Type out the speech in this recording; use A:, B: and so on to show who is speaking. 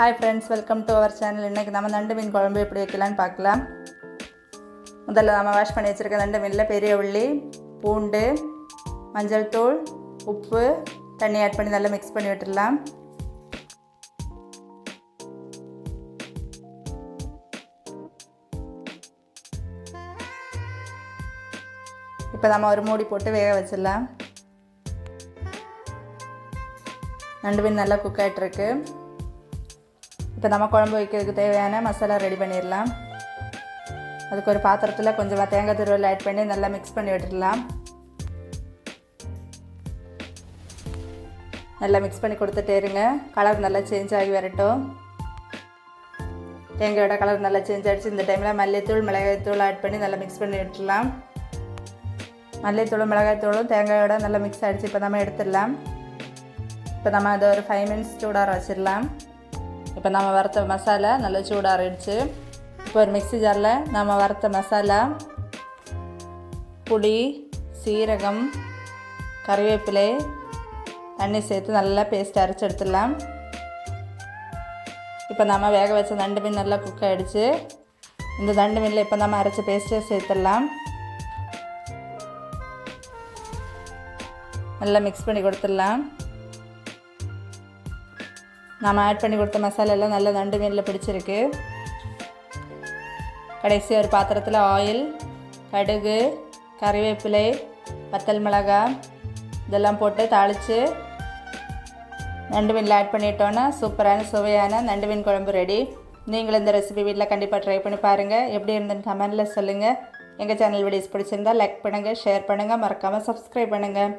A: Hi friends welcome to our channel இன்றைக்கி நம்ம நண்டு மீன் குழம்பு எப்படி வைக்கலான்னு பார்க்கலாம். முதல்ல நம்ம வாஷ் பண்ணி வச்சுருக்க நண்டு மீனில் பெரிய உள்ளி பூண்டு மஞ்சள் தூள் உப்பு தண்ணி ஆட் பண்ணி நல்லா மிக்ஸ் பண்ணி விட்டுடலாம். இப்போ நம்ம ஒரு மூடி போட்டு வேக வச்சிடலாம். நண்டு மீன் நல்லா குக் ஆகிட்டுருக்கு இப்போ நம்ம குழம்பு வைக்கிறதுக்கு தேவையான மசாலா ரெடி பண்ணிடலாம். அதுக்கு ஒரு பாத்திரத்தில் கொஞ்சமாக தேங்காய் துருவல் ஆட் பண்ணி நல்லா மிக்ஸ் பண்ணி விட்டுடலாம். நல்லா மிக்ஸ் பண்ணி கொடுத்துட்டே இருங்க. கலர் நல்லா சேஞ்ச் ஆகி வரட்டும். தேங்காயோட கலர் நல்லா சேஞ்ச் ஆகிடுச்சு இந்த டைமில் மல்லித்தூள் மிளகாய்த்தூள் ஆட் பண்ணி நல்லா மிக்ஸ் பண்ணி விட்டுடலாம். மல்லித்தூளும் மிளகாய்த்தூளும் தேங்காயோட நல்லா மிக்ஸ் ஆகிடுச்சு இப்போ நம்ம எடுத்துடலாம். இப்போ நம்ம அதை ஒரு ஃபைவ் மினிட்ஸ் சூடார வச்சிடலாம். இப்போ நம்ம வறுத்த மசாலா நல்லா சூடாக அரைச்சு இப்போ ஒரு மிக்ஸி ஜாரில் நம்ம வறுத்த மசாலா புளி சீரகம் கறிவேப்பிலை தண்ணி சேர்த்து நல்லா பேஸ்ட் அரைச்சி எடுத்துடலாம். இப்போ நம்ம வேக வச்ச நண்டு மீன் நல்லா குக் ஆகிடுச்சு இந்த நண்டு மீனில் இப்போ நம்ம அரைச்ச பேஸ்ட்டை சேர்த்துடலாம். நல்லா மிக்ஸ் பண்ணி கொடுத்துடலாம். நம்ம ஆட் பண்ணி கொடுத்த மசாலா எல்லாம் நல்லா நண்டு மீனில் பிடிச்சிருக்கு. கடைசி ஒரு பாத்திரத்தில் ஆயில் கடுகு கறிவேப்பிலை வத்தல் மிளகாய் இதெல்லாம் போட்டு தாளித்து நண்டு மீனில் ஆட் பண்ணிட்டோன்னா சூப்பரான சுவையான நண்டு மீன் குழம்பு ரெடி நீங்களும் இந்த ரெசிபி வீட்டில் கண்டிப்பாக ட்ரை பண்ணி பாருங்கள் எப்படி இருந்துன்னு கமெண்டில் சொல்லுங்கள் எங்கள் சேனல் வீடியோஸ் பிடிச்சிருந்தா லைக் பண்ணுங்கள் ஷேர் பண்ணுங்கள் மறக்காமல் சப்ஸ்கிரைப் பண்ணுங்கள்